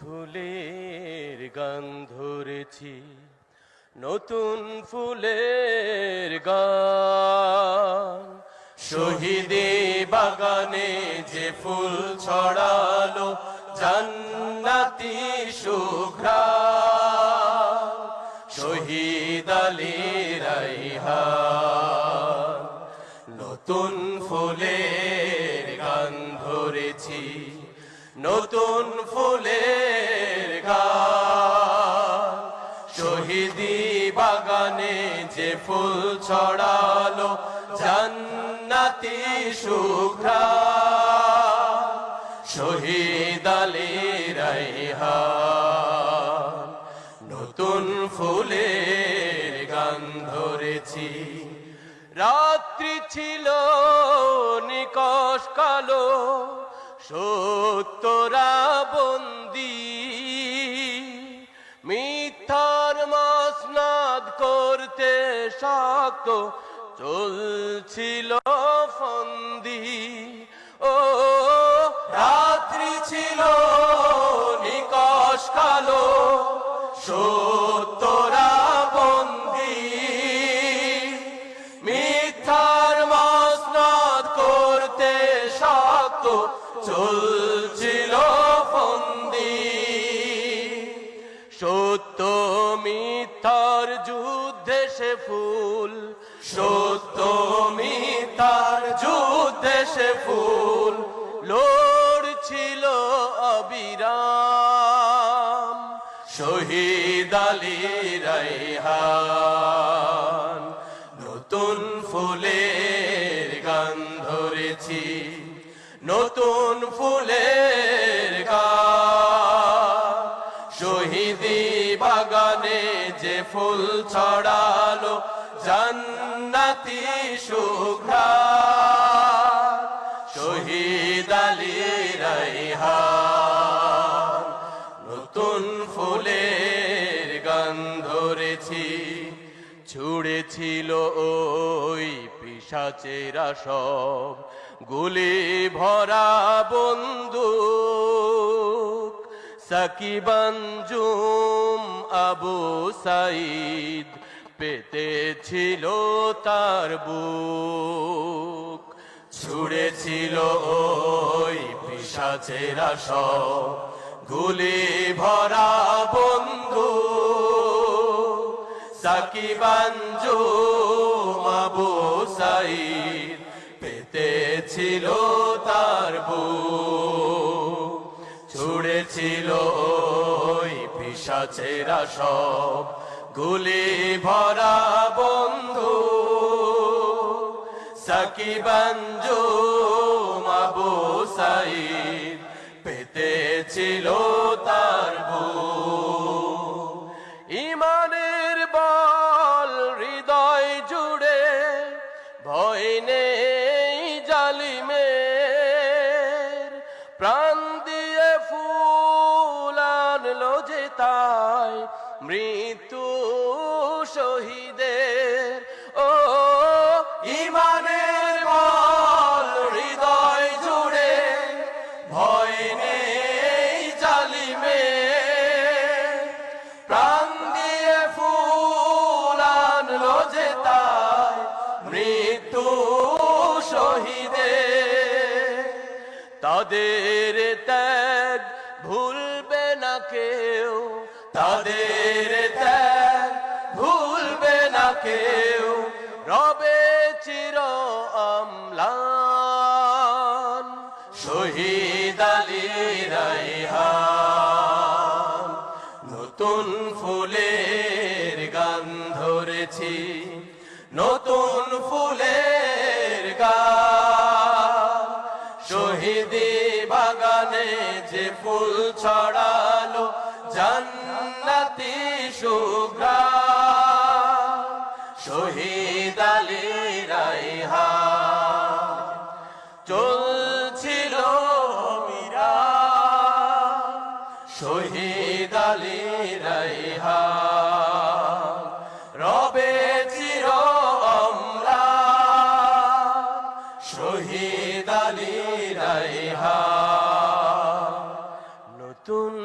ফুলের গান ধরেছি, নতুন ফুলের গান। শহীদে বাগানে যে ফুল ছড়ালো, জান্নাতি শুভ্রাণ শহীদ আলী রাইহান নতুন ফুলের গান ধরেছি, নতুন ফুলের ফুল ছড়ালো, জান্নাতি শুভ্রা শহীদ আলী নতুন ফুলের গান ধরেছি। রাত্রি ছিল নিকশ কালো সত্যরা বন্দি শক্ত চলছিল ফন্দি। ও, রাত্রি ছিল নিকশ কালো সত্যরা বন্দি। মিথ্যার মাসনাদ করতে শক্ত চলছিল সে ফুল, সত্য মিথ্যার যুদ্ধে সে ফুল। লড়ছিল অবিরাম, শহীদ আলী রাইহান নতুন ফুলের গান ধরেছি, নতুন ফুলের ফুল ছড়ালো জান্নাতি শুভ্রা শহীদ আলী রাইহান নতুন ফুলের গান ধরেছি, ছুড়েছিল ওই পিসাচেরা সব। গুলি ভরা বন্দুক সাকিবাঞ্জুম আবু সাইদ পেতেছিল তার বুক। ছুড়েছিল ওই পিসাচেরা সব গুলি ভরা বন্ধু। সাকিবাঞ্জু মাবু সাইদ পেতেছিল তার বুক। ওই পিসাচেরা সব। গুলি ভরা বন্ধু সাকিবাঞ্জু মাবু সাইদ। পেতেছিল যে তাই মৃত্যু শহীদের। ও ইমানের বল, হৃদয় জুড়ে ভয় নেই জালিমের প্রাণ দিয়ে ফুল আনলো যে তাই মৃত্যু শহীদে তাদের ত্যাগ ভুলবে না কেউ, তাদের ত্যাগ ভুলবে না কেউ। রবে চির আমলান, শহীদ আলী নতুন ফুলের গান ধরেছি, নতুন ফুলের গান। শহীদি বাগানে যে ফুল ছড়ালো জান্নাতি শুভ্রা শহীদ আলী চলছিল মীরা শহীদ আলী রাইহান রবে চির আমরা নতুন